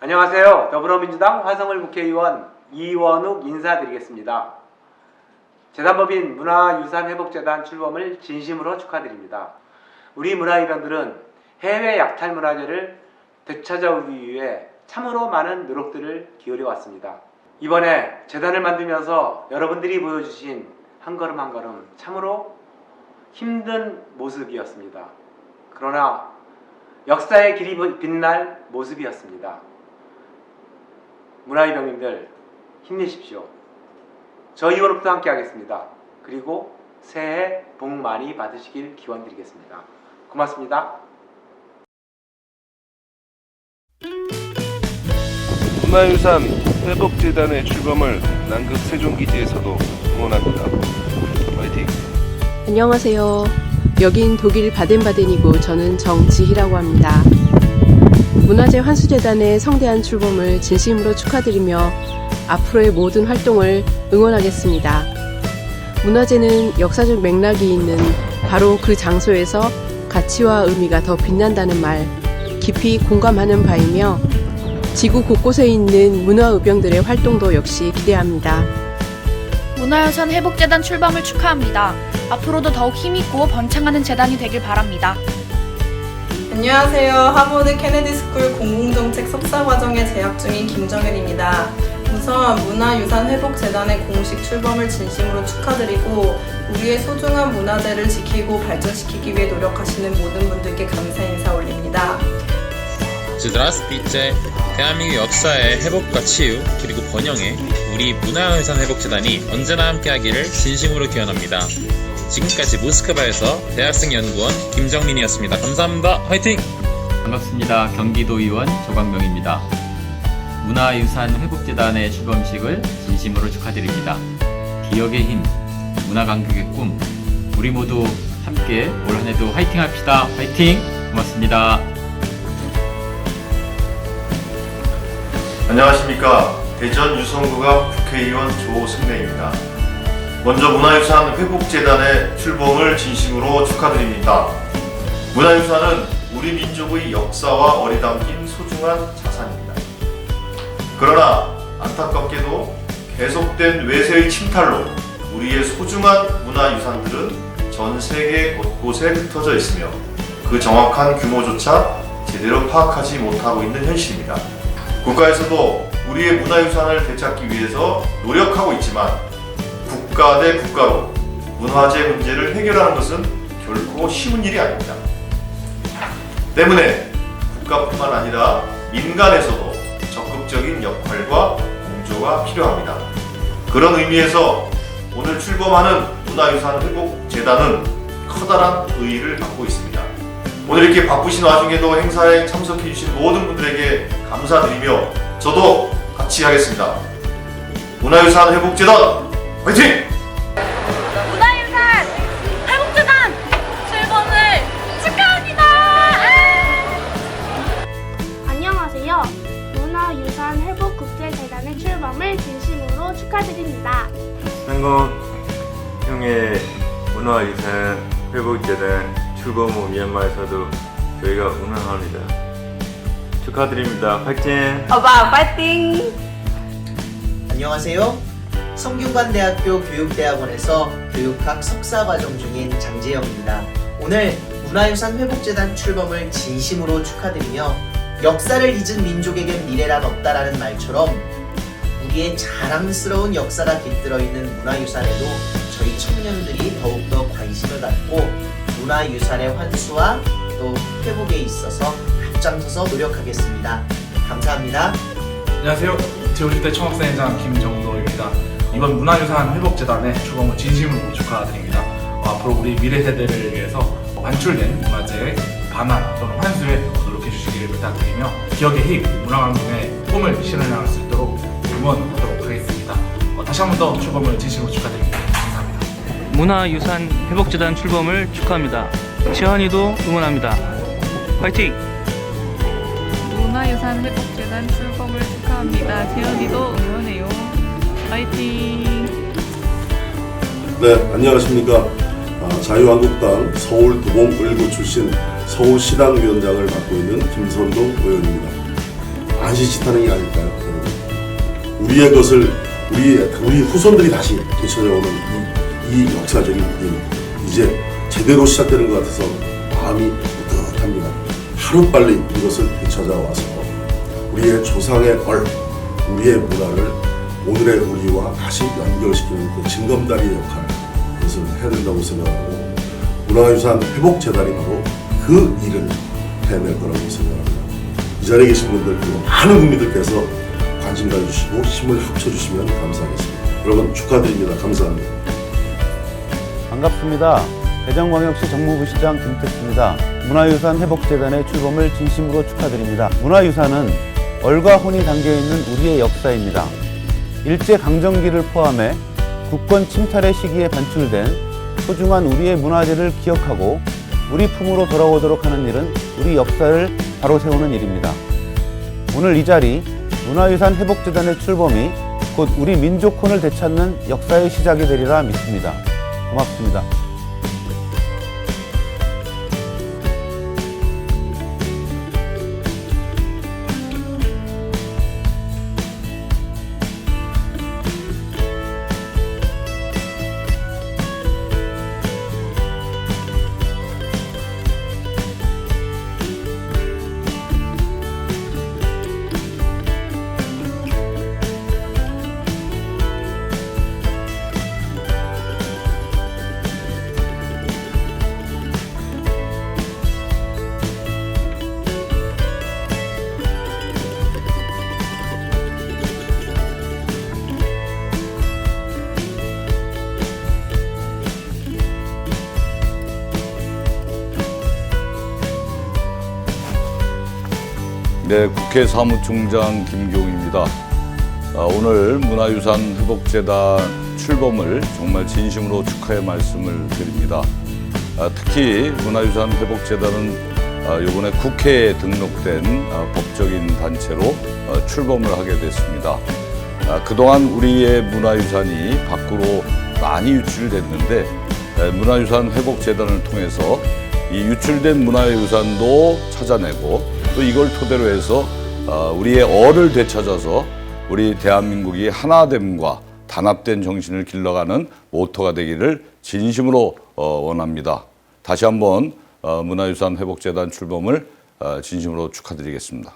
안녕하세요. 더불어민주당 화성을 국회의원 이원욱 인사드리겠습니다. 재단법인 문화유산회복재단 출범을 진심으로 축하드립니다. 우리 문화일원들은 해외 약탈 문화재를 되찾아오기 위해 참으로 많은 노력들을 기울여 왔습니다. 이번에 재단을 만들면서 여러분들이 보여주신 한 걸음 한 걸음 참으로 힘든 모습이었습니다. 그러나 역사의 길이 빛날 모습이었습니다. 문화일병님들 힘내십시오. 저희 오늘부터 함께 하겠습니다. 그리고 새해 복 많이 받으시길 기원드리겠습니다. 고맙습니다. 문화유산 회복재단의 출범을 남극 세종기지에서도 응원합니다. 화이팅! 안녕하세요. 여긴 독일 바덴바덴이고 저는 정지희라고 합니다. 문화재 환수재단의 성대한 출범을 진심으로 축하드리며 앞으로의 모든 활동을 응원하겠습니다. 문화재는 역사적 맥락이 있는 바로 그 장소에서 가치와 의미가 더 빛난다는 말 깊이 공감하는 바이며 지구 곳곳에 있는 문화의병들의 활동도 역시 기대합니다. 문화유산 회복재단 출범을 축하합니다. 앞으로도 더욱 힘있고 번창하는 재단이 되길 바랍니다. 안녕하세요. 하버드 케네디 스쿨 공공정책 석사 과정에 재학 중인 김정현입니다. 우선 문화유산 회복재단의 공식 출범을 진심으로 축하드리고 우리의 소중한 문화재를 지키고 발전시키기 위해 노력하시는 모든 분들께 감사 인사 올립니다. Здравствуйте. 대한민국 역사의 회복과 치유 그리고 번영에 우리 문화유산 회복재단이 언제나 함께하기를 진심으로 기원합니다. 지금까지 모스크바에서 대학생 연구원 김정민이었습니다. 감사합니다. 화이팅! 반갑습니다. 경기도 의원 조광명입니다. 문화유산 회복재단의 출범식을 진심으로 축하드립니다. 기억의 힘, 문화 강국의 꿈, 우리 모두 함께 올 한해도 화이팅 합시다. 화이팅! 고맙습니다. 안녕하십니까. 대전 유성구갑 국회의원 조승래입니다. 먼저 문화유산 회복재단의 출범을 진심으로 축하드립니다. 문화유산은 우리 민족의 역사와 어리담긴 소중한 자산입니다. 그러나 안타깝게도 계속된 외세의 침탈로 우리의 소중한 문화유산들은 전 세계 곳곳에 흩어져 있으며 그 정확한 규모조차 제대로 파악하지 못하고 있는 현실입니다. 국가에서도 우리의 문화유산을 되찾기 위해서 노력하고 있지만 국가 대 국가로 문화재 문제를 해결하는 것은 결코 쉬운 일이 아닙니다. 때문에 국가뿐만 아니라 민간에서도 적극적인 역할과 공조가 필요합니다. 그런 의미에서 오늘 출범하는 문화유산 회복 재단은 커다란 의의를 갖고 있습니다. 오늘 이렇게 바쁘신 와중에도 행사에 참석해 주신 모든 분들에게 감사드리며 저도 같이 하겠습니다. 문화유산 회복재단 화이팅! 문화유산 회복재단 출범을 축하합니다. 안녕하세요. 문화유산 회복국제재단의 출범을 진심으로 축하드립니다. 한국형의 문화유산 회복재단 출범 후 미얀마에서도 저희가 응원합니다. 축하드립니다. 파이팅! 오빠 파이팅! 안녕하세요. 성균관대학교 교육대학원에서 교육학 석사과정 중인 장재영입니다. 오늘 문화유산 회복재단 출범을 진심으로 축하드리며 역사를 잊은 민족에겐 미래란 없다라는 말처럼 우리의 자랑스러운 역사가 깃들어 있는 문화유산에도 저희 청년들이 더욱더 관심을 갖고 문화유산의 환수와 또 회복에 있어서 앞장서서 노력하겠습니다. 감사합니다. 안녕하세요. 제50대 총학생회장 김정도입니다. 이번 문화유산 회복재단의 출범을 진심으로 축하드립니다. 어, 앞으로 우리 미래 세대를 위해서 완출된 문화재의 반환 또는 환수에 노력해 주시기를 부탁드리며 기억의 힘, 문화관광의 꿈을 실현할 수 있도록 응원하도록 하겠습니다. 어, 다시 한 번 더 출범을 진심으로 축하드립니다. 감사합니다. 문화유산 회복재단 출범을 축하합니다. 지환이도 응원합니다. 화이팅! 문화유산 회복재단 출범을 축하합니다. 재현이도. 파이팅! 네, 안녕하십니까. 아, 자유한국당 서울 도봉 1구 출신 서울시당위원장을 맡고 있는 김선동 의원입니다. 만시짓하는 게 아닐까요? 여러분? 우리의 것을 우리 우리 후손들이 다시 되찾아오는 이, 이 역사적인 일이 이제 제대로 시작되는 것 같아서 마음이 뿌듯합니다. 하루 빨리 이것을 되찾아와서 우리의 조상의 얼, 우리의 문화를 오늘의 우리와 다시 연결시키는 그 징검다리의 역할 그것을 해야 된다고 생각하고 문화유산 회복재단이 바로 그 일을 해낼 거라고 생각합니다. 이 자리에 계신 분들 그리고 많은 국민들께서 관심 가져주시고 힘을 합쳐주시면 감사하겠습니다. 여러분 축하드립니다. 감사합니다. 반갑습니다. 대전광역시 정무부시장 김택수입니다. 문화유산 회복재단의 출범을 진심으로 축하드립니다. 문화유산은 얼과 혼이 담겨있는 우리의 역사입니다. 일제강점기를 포함해 국권 침탈의 시기에 반출된 소중한 우리의 문화재를 기억하고 우리 품으로 돌아오도록 하는 일은 우리 역사를 바로 세우는 일입니다. 오늘 이 자리 문화유산 회복재단의 출범이 곧 우리 민족혼을 되찾는 역사의 시작이 되리라 믿습니다. 고맙습니다. 네, 국회 사무총장 김경입니다. 아, 오늘 문화유산 회복재단 출범을 정말 진심으로 축하의 말씀을 드립니다. 아, 특히 문화유산 회복재단은 아, 이번에 국회에 등록된 아, 법적인 단체로 아, 출범을 하게 됐습니다. 아, 그동안 우리의 문화유산이 밖으로 많이 유출됐는데 에, 문화유산 회복재단을 통해서 이 유출된 문화유산도 찾아내고 또 이걸 토대로 해서 어, 우리의 얼을 되찾아서 우리 대한민국이 하나됨과 단합된 정신을 길러가는 모토가 되기를 진심으로 어, 원합니다. 다시 한번 어, 문화유산 회복재단 출범을 어, 진심으로 축하드리겠습니다.